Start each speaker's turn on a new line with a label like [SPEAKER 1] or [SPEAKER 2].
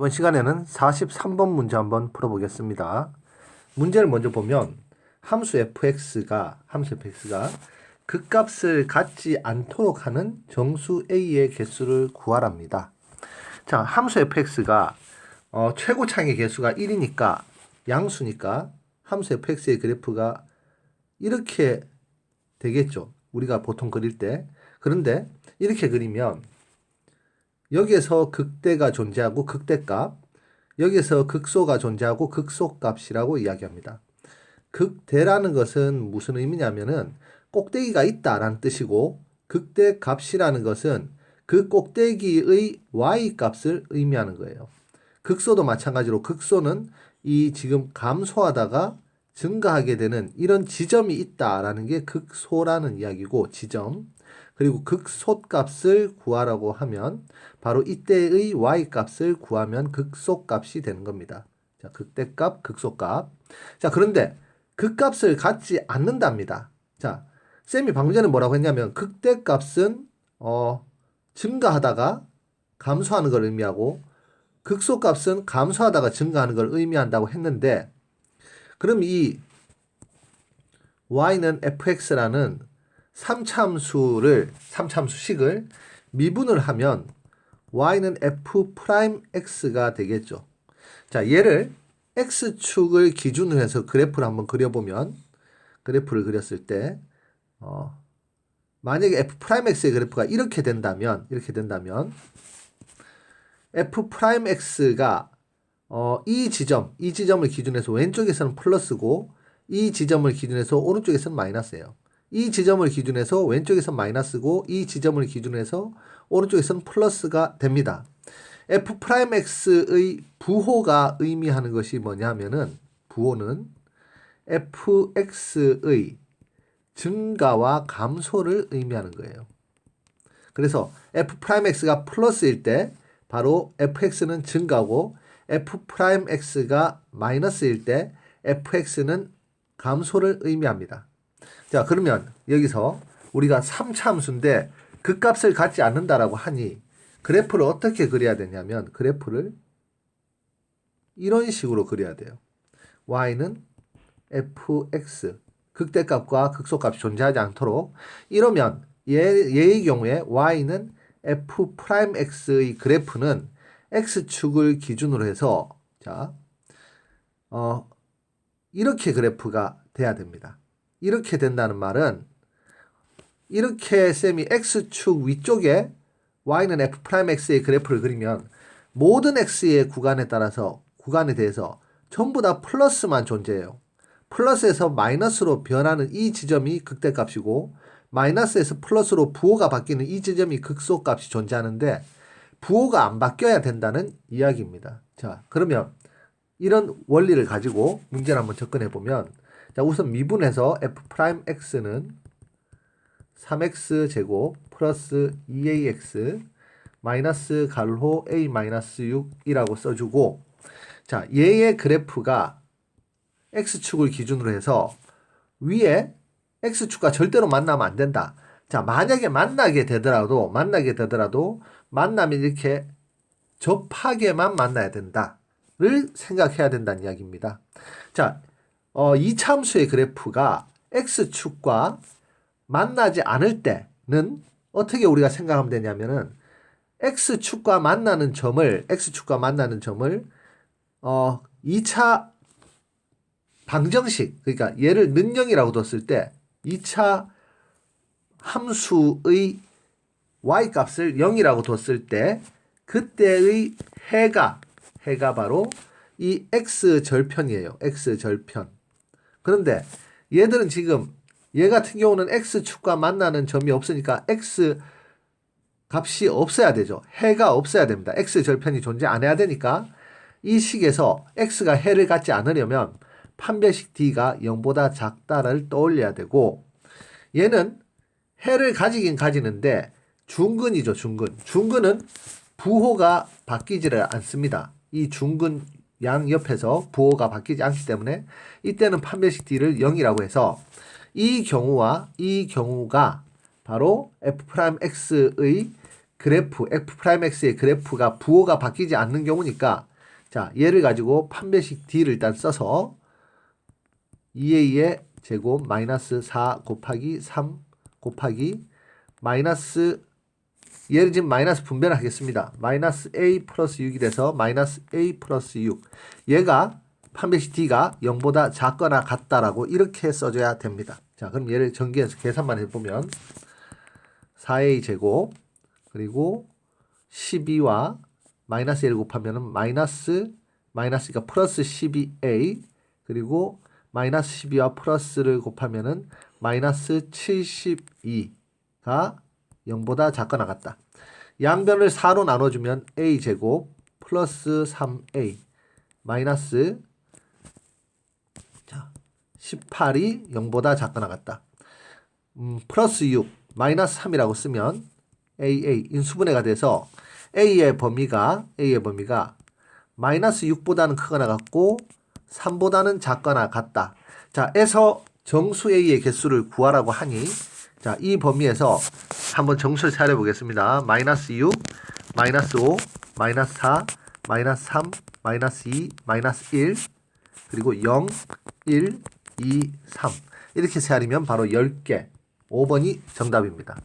[SPEAKER 1] 이번 시간에는 43번 문제 한번 풀어보겠습니다. 문제를 먼저 보면 함수 fx가 함수 fx가 극값을 갖지 않도록 하는 정수 a의 개수를 구하랍니다. 자, 함수 fx가 어, 최고창의 개수가 1이니까 양수니까 함수 fx의 그래프가 이렇게 되겠죠. 우리가 보통 그릴 때. 그런데 이렇게 그리면 여기에서 극대가 존재하고 극대값, 여기에서 극소가 존재하고 극소값이라고 이야기합니다. 극대라는 것은 무슨 의미냐면은 꼭대기가 있다라는 뜻이고 극대값이라는 것은 그 꼭대기의 y 값을 의미하는 거예요. 극소도 마찬가지로 극소는 이 지금 감소하다가 증가하게 되는 이런 지점이 있다라는 게 극소라는 이야기고 지점. 그리고 극소값을 구하라고 하면 바로 이때의 y 값을 구하면 극소값이 되는 겁니다. 자, 극대값, 극소값. 자, 그런데 극값을 갖지 않는답니다. 자, 쌤이 방금 전에 뭐라고 했냐면 극대값은 어 증가하다가 감소하는 걸 의미하고 극소값은 감소하다가 증가하는 걸 의미한다고 했는데 그럼 이 y는 fx라는 3참수를 3참수식을 미분을 하면 y는 f 프라임 x가 되겠죠. 자, 얘를 x축을 기준으로 해서 그래프를 한번 그려보면 그래프를 그렸을 때 어, 만약에 f 프라임 x의 그래프가 이렇게 된다면 이렇게 된다면 f 프라임 x가 어, 이 지점, 이 지점을 기준해서 왼쪽에서는 플러스고 이 지점을 기준해서 오른쪽에서는 마이너스예요. 이 지점을 기준해서 왼쪽에서 마이너스고 이 지점을 기준해서 오른쪽에서는 플러스가 됩니다. f 프라임 x의 부호가 의미하는 것이 뭐냐면은 부호는 fx의 증가와 감소를 의미하는 거예요. 그래서 f 프라임 x가 플러스일 때 바로 fx는 증가고 f 프라임 x가 마이너스일 때 fx는 감소를 의미합니다. 자, 그러면 여기서 우리가 3차 함수인데 그 값을 갖지 않는다라고 하니 그래프를 어떻게 그려야 되냐면 그래프를 이런 식으로 그려야 돼요. y는 fx 극대값과 극소값이 존재하지 않도록 이러면 얘, 얘의 경우에 y는 f 프라임 x의 그래프는 x축을 기준으로 해서 자, 어, 이렇게 그래프가 돼야 됩니다. 이렇게 된다는 말은 이렇게 쌤이 x축 위쪽에 y는 f 프라임 x의 그래프를 그리면 모든 x의 구간에 따라서 구간에 대해서 전부 다 플러스만 존재해요. 플러스에서 마이너스로 변하는 이 지점이 극대값이고 마이너스에서 플러스로 부호가 바뀌는 이 지점이 극소값이 존재하는데 부호가 안 바뀌어야 된다는 이야기입니다. 자, 그러면 이런 원리를 가지고 문제를 한번 접근해 보면 자, 우선 미분해서 f 프라임 x는 3x 제곱 플러스 2ax 마이너스 가로 a 마이너스 6이라고 써주고 자, 얘의 그래프가 x축을 기준으로 해서 위에 x축과 절대로 만나면 안 된다. 자, 만약에 만나게 되더라도, 만나게 되더라도, 만나면 이렇게 접하게만 만나야 된다를 생각해야 된다는 이야기입니다. 자, 어, 이 참수의 그래프가 x축과 만나지 않을 때는 어떻게 우리가 생각하면 되냐면은 x축과 만나는 점을, x축과 만나는 점을, 어, 2차 방정식, 그러니까 얘를 는영이라고 뒀을 때 2차 함수의 y 값을 0이라고 뒀을 때 그때의 해가 해가 바로 이 x 절편이에요. x 절편. 그런데 얘들은 지금 얘 같은 경우는 x축과 만나는 점이 없으니까 x 값이 없어야 되죠. 해가 없어야 됩니다. x 절편이 존재 안 해야 되니까 이 식에서 x가 해를 갖지 않으려면 판별식 d가 0보다 작다를 떠올려야 되고 얘는 해를 가지긴 가지는데 중근이죠, 중근. 중근은 부호가 바뀌지를 않습니다. 이 중근 양 옆에서 부호가 바뀌지 않기 때문에 이때는 판별식 d를 0이라고 해서 이 경우와 이 경우가 바로 f 프라임 x의 그래프 f 프라임 x의 그래프가 부호가 바뀌지 않는 경우니까 자 얘를 가지고 판별식 d를 일단 써서 2a의 제곱 마이너스 4 곱하기 3 곱하기 마이너스 얘를 지금 마이너스 분배를 하겠습니다. 마이너스 a 플러스 6이 돼서 마이너스 a 플러스 6 얘가 판별식 d가 0보다 작거나 같다라고 이렇게 써줘야 됩니다. 자 그럼 얘를 전개해서 계산만 해보면 4a 제곱 그리고 12와 마이너스 1 곱하면은 마이너스 마이너스가 플러스 12a 그리고 마이너스 12와 플러스를 곱하면은 마이너스 72가 0보다 작거나 같다. 양변을 4로 나눠주면 a 제곱 플러스 3a 마이너스 자 18이 0보다 작거나 같다. 음, 플러스 6 마이너스 3이라고 쓰면 AA 인수분해가 돼서 A의 범위가 A의 범위가 마이너스 6보다는 크거나 같고 3보다는 작거나 같다. 자, 에서 정수 A의 개수를 구하라고 하니 자, 이 범위에서 한번 정수를 찾아 보겠습니다. 마이너스 6, 마이너스 5, 마이너스 4, 마이너스 3, 마이너스 2, 마이너스 1 그리고 0, 1, 2, 3 이렇게 세하면 바로 10개 5번이 정답입니다.